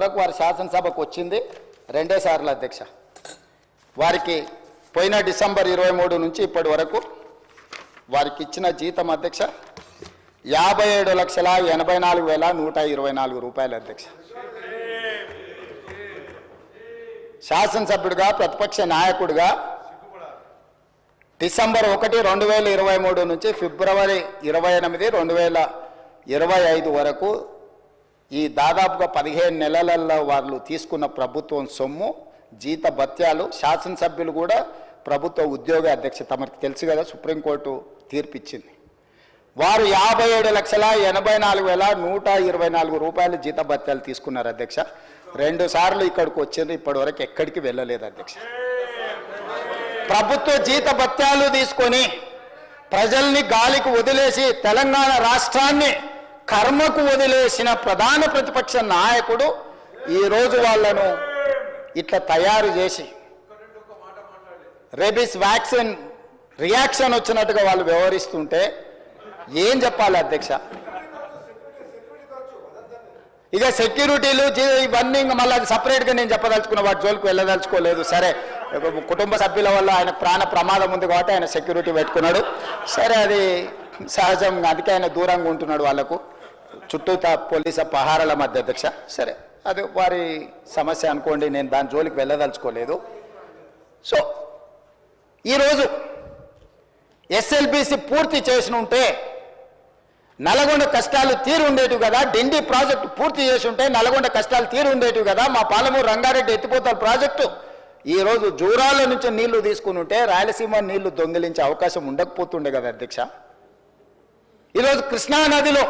వరకు వారు శాసనసభకు వచ్చింది. రెండే సార్లు అధ్యక్ష. వారికి పోయిన డిసెంబర్ ఇరవై మూడు నుంచి ఇప్పటి వరకు వారికి ఇచ్చిన జీతం అధ్యక్ష యాభై ఏడు లక్షల ఎనభై నాలుగు వేల నూట ఇరవై నాలుగు రూపాయలు అధ్యక్ష. శాసనసభ్యుడిగా ప్రతిపక్ష నాయకుడిగా డిసెంబర్ ఒకటి రెండు వేల ఇరవై మూడు నుంచి ఫిబ్రవరి ఇరవై ఎనిమిది రెండు వేల ఇరవై ఐదు వరకు ఈ దాదాపుగా పదిహేను నెలలలో వాళ్ళు తీసుకున్న ప్రభుత్వం సొమ్ము జీత భత్యాలు శాసనసభ్యులు కూడా ప్రభుత్వ ఉద్యోగ అధ్యక్ష తమకు తెలుసు కదా సుప్రీంకోర్టు తీర్పిచ్చింది. వారు యాభై ఏడు లక్షల ఎనభై నాలుగు వేల నూట ఇరవై నాలుగు రూపాయలు జీత భత్యాలు తీసుకున్నారు అధ్యక్ష. రెండు సార్లు ఇక్కడికి వచ్చింది ఇప్పటివరకు ఎక్కడికి వెళ్ళలేదు అధ్యక్ష. ప్రభుత్వ జీత భత్యాలు తీసుకొని ప్రజల్ని గాలికి వదిలేసి తెలంగాణ రాష్ట్రాన్ని కర్మకు వదిలేసిన ప్రధాన ప్రతిపక్ష నాయకుడు ఈరోజు వాళ్ళను ఇట్లా తయారు చేసి రెబిస్ వ్యాక్సిన్ రియాక్షన్ వచ్చినట్టుగా వాళ్ళు వ్యవహరిస్తుంటే ఏం చెప్పాలి అధ్యక్ష? ఇక సెక్యూరిటీలు ఇవన్నీ ఇంకా మళ్ళీ అది సపరేట్గా నేను చెప్పదలుచుకున్న వాటి జోలికి వెళ్ళదలుచుకోలేదు. సరే కుటుంబ సభ్యుల వల్ల ఆయన ప్రాణ ప్రమాదం ఉంది కాబట్టి ఆయన సెక్యూరిటీ పెట్టుకున్నాడు. సరే అది సహజంగా అందుకే ఆయన దూరంగా ఉంటున్నాడు వాళ్ళకు. చుట్టూ పోలీసు పహారాల మధ్య అధ్యక్ష. సరే అది వారి సమస్య అనుకోండి నేను దాని జోలికి వెళ్ళదలుచుకోలేదు. సో ఈరోజు ఎస్ఎల్బిసి పూర్తి చేసి ఉంటే నల్గొండ కష్టాలు తీరు ఉండేటివి కదా డిండి ప్రాజెక్టు పూర్తి చేసి ఉంటే నల్గొండ కష్టాలు తీరు ఉండేటివి కదా మా పాలమూరు రంగారెడ్డి ఎత్తిపోతల ప్రాజెక్టు. ఈ రోజు జూరాల నుంచి నీళ్ళు తీసుకుని ఉంటే రాయలసీమ నీళ్ళు దొంగిలించే అవకాశం ఉండకపోతుండే కదా అధ్యక్ష. ఈరోజు కృష్ణా నదిలో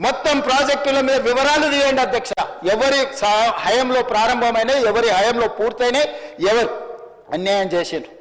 మొత్తం ప్రాజెక్టుల మీద వివరాలు తీయండి అధ్యక్ష. ఎవరి సా- హయంలో ప్రారంభమైనాయి ఎవరి హయంలో పూర్తయినాయి ఎవరు అన్యాయం చేసిండ్రు.